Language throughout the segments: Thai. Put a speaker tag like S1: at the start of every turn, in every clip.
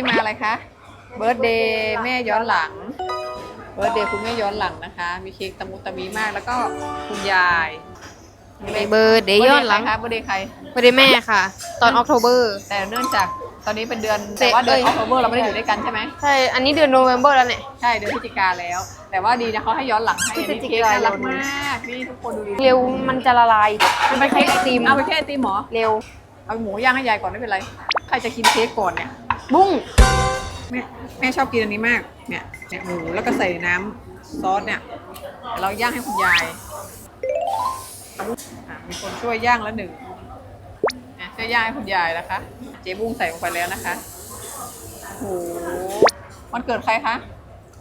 S1: นี่มาอะไรคะ เบิร์ดเดย์แม่ย้อนหลัง เบิร์ดเดย์คุณแม่ย้อนหลังนะคะ มีเค้กตะมุตะมีมากแล้วก็คุณยาย
S2: เบอร์เดย์ย้อนหลัง
S1: เบิร์ดเดย์ใครคะ
S2: เบอร์เดย์แม่ค่ะ ตอนออกโทเบอร์
S1: เบิร์ดเดย์ใครแต่เนื่องจากตอนนี้เป็นเดือนแต่ว่าเดือน
S2: เอ้
S1: อยอกโทเบอร์เราไม่ได้อยู่ด้วยกันใช่ไหม
S2: ใช่ อันนี้เดือนโนเวมเบอร์แล้วเนี่ย
S1: ใช่เดือนพฤศจิกาแล้ว แต่ว่าดีนะเขาให้ย้อนหลังให้อันนี้
S2: พฤศจิ
S1: เค้ก
S2: กายน
S1: น่ารักมากนี่ทุกคนดูดิ
S2: เร็วมันจะละลายมันเป็นเค้กไอติม
S1: เอาไปแค่ไอติมเหรอ
S2: เร็ว
S1: เอาหมูย่างให้ยายก่อนไม่เป็นไรใครจะกินเค้กก่อนเนี่ย
S2: บุ้ง
S1: แม่แม่ชอบกินอันนี้มาก เนี่ยเนี่ยหมูแล้วก็ใส่น้ำซอสเนี่ยเดี๋ยวเราย่างให้คุณยายอะมีคนช่วยย่างแล้วหนึ่งอะช่วยย่างให้คุณยายนะคะ เจ๊บุ้งใส่ลงไปแล้วนะคะโอ้โหวันเกิดใครคะ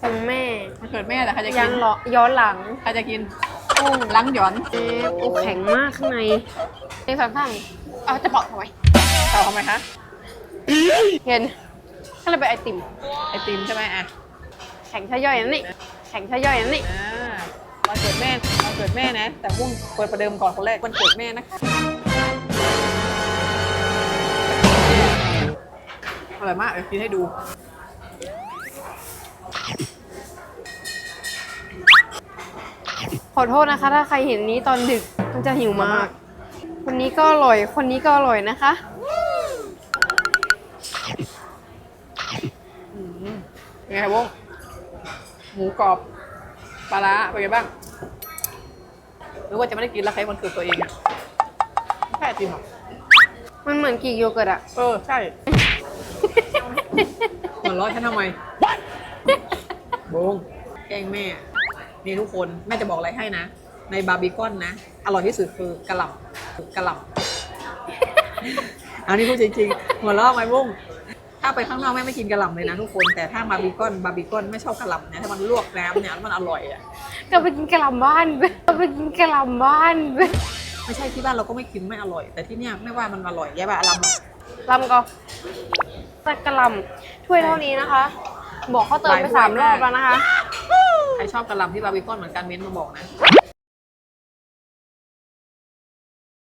S2: ของแม่
S1: วันเกิดแม่แต่ใครจะ
S2: ยั
S1: กิ
S2: ง
S1: น
S2: เหรอย้อนหลัง
S1: ใครจะกินกุ้งล้างหย่อน
S2: เอ๊ะโอ้แข็งมากข้างในเรียกสั่งๆเอาจะเปอกทำไม
S1: ต่อทำไมคะ
S2: เห็นก็เลยไปนไอติม
S1: ไอติมใช่ไหมอะ
S2: แข็งชะย่อยนั่นนี่ แข็งชะย่อยนั่นนี่
S1: อ่าวันเกิดแม่วันเกิดแม่นะ แต่บุ้งเปิดประเดิมก่อนคนแรกวันเกิดแม่นะคะอร่อยมากเดี๋ยวกินให้ดู
S2: ขอโทษนะคะ ถ้าใครเห็นนี้ตอนดึกมันจะหิวมาก คนนี้ก็อร่อย คนนี้ก็อร่อยนะคะ
S1: เป็นไงครับบุ้งหมูกรอบปลาร้าเป็นไงบ้างหรือว่าจะไม่ได้กินแล้วใครวันเกิดตัวเองอะแค่ไอติมเหรอ
S2: มันเหมือนกรีกโยเกิร์ตอะ
S1: เออ ใช่ หัวเราะฉันทำไมโบงแกล้งแม่นี่ทุกคนแม่จะบอกอะไรให้นะ ในบาร์บีคอนนะ อร่อยที่สุดคือกะหล่ำคือกะหล่ำอันนี้พูดจริงๆหัวเราะไหมบุ้ง ถ้าไปข้างนอกแม่ไม่กินกะหล่ำเลยนะทุกคน แต่ถ้าบาร์บีคอนบาร์บีคอนไม่ชอบกะหล่ำนะถ้ามันลวกน้ำเนี่ยแล้วมันอร่อยอะ
S2: ก็ไปกินกะหล่ำบ้านไปก็ไปกินกะหล่ำบ้านไป
S1: ไม่ใช่ที่บ้านเราก็ไม่กินไม่อร่อย แต่ที่เนี่ยไม่ว่ามันอร่อยแย่บะอลัม
S2: ลำก็แต่กะหล่ำถ้วยเท่านี้นะคะ บอกเขาเติมไปสามรอบแล้วนะคะ
S1: ใครชอบกะหล่ำที่บาร์บีคอนเหมือนกันเม้นต์มาบอกนะ